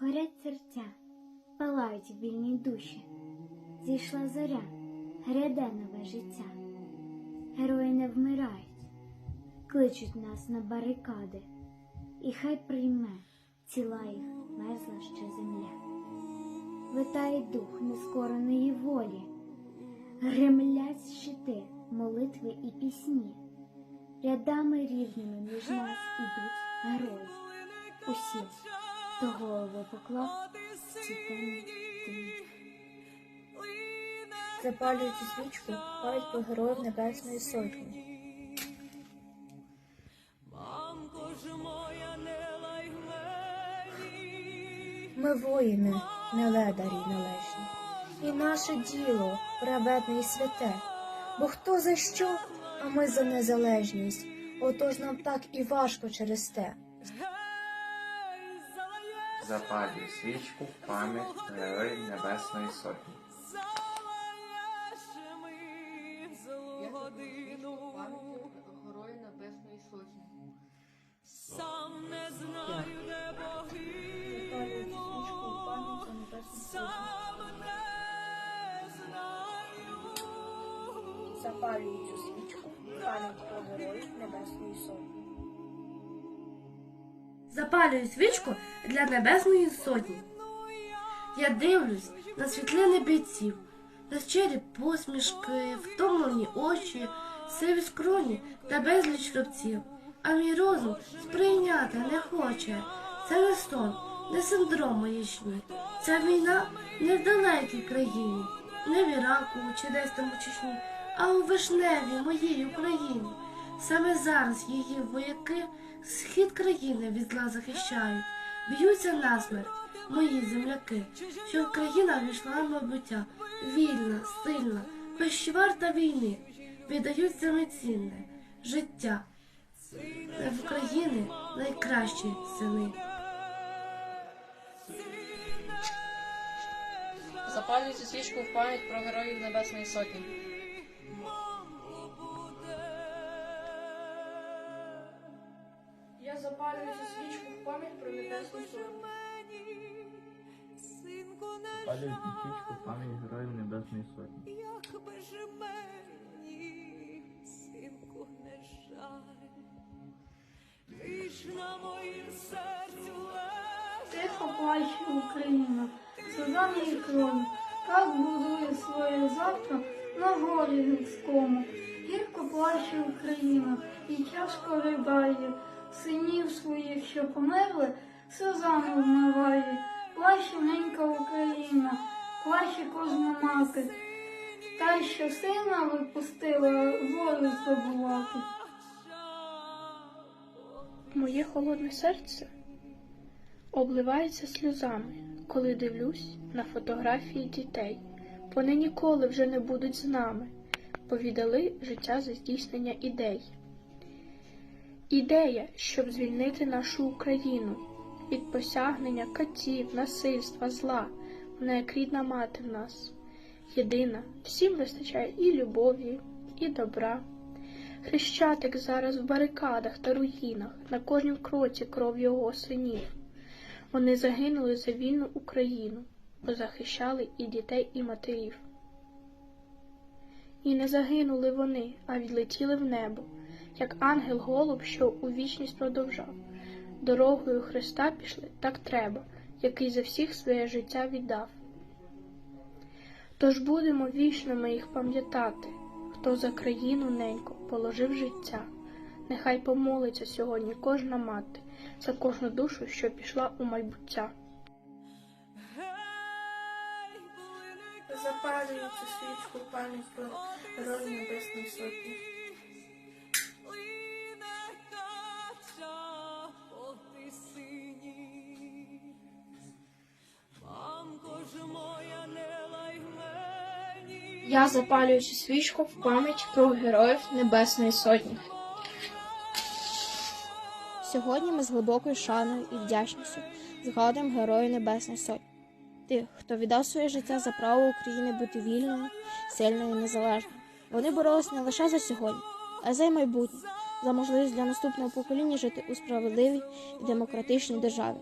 горять серця, палають вільні душі. Зійшла зоря, гряде нове життя. Герої не вмирають, кличуть нас на барикади, і хай прийме ціла їх мерзла ще земля. Витає дух нескореної волі, гремлять щити, молитви і пісні. Рядами рівними між нас ідуть герої. Усі, хто голову поклав ці темні. Запалюючи свічку, палять про героїв Небесної Сотні. Ми воїни, не ледарі належні, і наше діло праведне і святе. Бо хто за що, а ми за незалежність. Отож нам так і важко через те. Запалюй свічку в пам'ять Героїв Небесної Сотні. Сам не знаю, де боги, сам не знаю. Запалюю цю свічку пам'ять про героїв Небесної Сотні. Запалюю свічку для Небесної Сотні. Я дивлюсь на світлини бійців, на щирі посмішки, втомлені очі, сиві скроні та безліч рубців. А мій розум сприйняти не хоче. Це не сон, не синдром маячні. Ця війна не в далекій країні, не в Іраку чи десь там у Чечні, а у вишневій моїй Україні. Саме зараз її вояки схід країни від зла захищають, б'ються насмерть мої земляки, що Україна війшла в майбуття, вільна, сильна, безварта війни, віддають саме життя. В України найкращі сини. Запалюю цю свічку в пам'ять про героїв Небесної Сотні. Я свічку в пам'ять про Небесну Сотню. Синку, не свічку в пам'ять Героїв Небесної Сотні. як би ж мені, синку, не жаль. Ти ж на моїм серцю. Тихо плаче Україна, сльозами і кров'ю, так будує своє завтра на горі гірському. Гірко плаче Україна і тяжко ридає, синів своїх, що померли, сльозами вмиває. Плаче ненька Україна, плаче кожна мати, та що сина випустила волю здобувати. Моє холодне серце обливається сльозами, коли дивлюсь на фотографії дітей. Вони ніколи вже не будуть з нами, повідали життя за здійснення ідей. Ідея, щоб звільнити нашу Україну від посягнення катів, насильства, зла, вона як рідна мати в нас. Єдина, всім вистачає і любові, і добра. Хрещатик зараз в барикадах та руїнах, на кожнім кроці кров його синів. Вони загинули за вільну Україну, бо захищали і дітей, і матерів. І не загинули вони, а відлетіли в небо, як ангел голуб, що у вічність продовжав. Дорогою Христа пішли, так треба, який за всіх своє життя віддав. Тож будемо вічно ми їх пам'ятати, хто за країну ненько положив життя. Нехай помолиться сьогодні кожна мати за кожну душу, що пішла у майбуття. Цю свічку пам'ять про героїв Небесної Сотні. Я запалюю цю свічку в пам'ять про героїв Небесної Сотні. Сьогодні ми з глибокою шаною і вдячністю згадуємо Героїв Небесної Сотні, тих, хто віддав своє життя за право України бути вільною, сильною і незалежною. Вони боролись не лише за сьогодні, а й за майбутнє, за можливість для наступного покоління жити у справедливій і демократичній державі.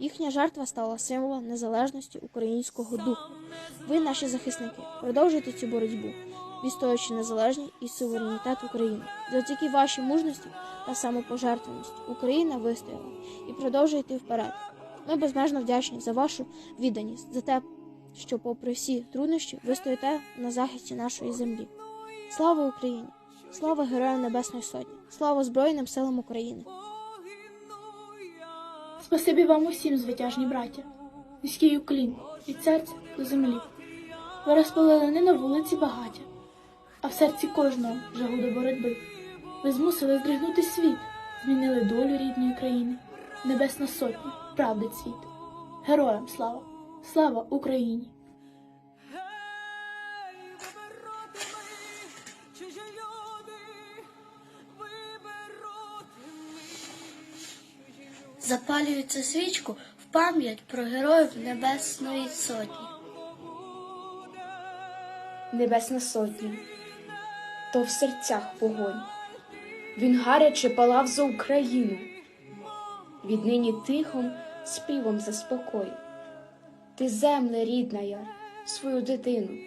Їхня жертва стала символом незалежності українського духу. Ви, наші захисники, продовжуйте цю боротьбу, відстоюючи незалежність і суверенітет України. Завдяки вашій мужності та самопожертвеності Україна вистояла і продовжує йти вперед. Ми безмежно вдячні за вашу відданість, за те, що, попри всі труднощі, ви стоїте на захисті нашої землі. Слава Україні! Слава Героям Небесної Сотні! Слава Збройним силам України! Спасибі вам усім, звитяжні браття, низький уклін від серця до землі. Ви розпалили не на вулиці багаття, а в серці кожного жагу до боротьби. Ви змусили здригнути світ, змінили долю рідної країни. Небесна сотня, правди цвіт. Героям слава! Слава Україні! Запалюю цю свічку в пам'ять про героїв Небесної Сотні. Небесна сотня, то в серцях вогонь. Він гаряче палав за Україну. Віднині тихом співом заспокой. Ти земле рідна я, свою дитину,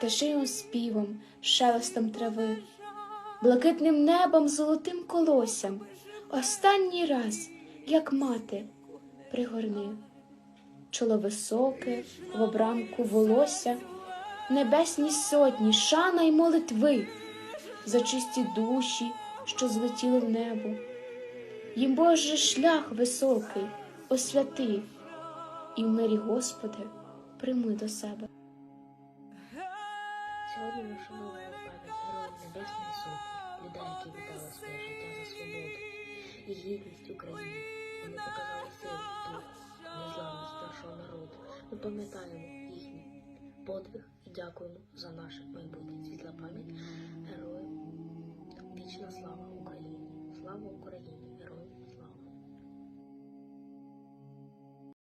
Тишиним співом, шелестом трави, блакитним небом, золотим колоссям, останній раз, як мати, пригорни. Чоло високе, в обрамку волосся, небесні сотні, шана й молитви, за чисті душі, що злетіли в небо. Їм Божий шлях високий, освяти, і в мирі Господи прийми до себе. Сьогодні ми вшановуємо пам'ять героїв Небесної Сотні, людей, які віддали своє життя за свободу і гідність України. Вони показали силу ту незламність нашого народу. Ми пам'ятаємо їхній подвиг і дякуємо за наше майбутнє. Світла пам'ять героїв. Вічна слава Україні! Слава Україні!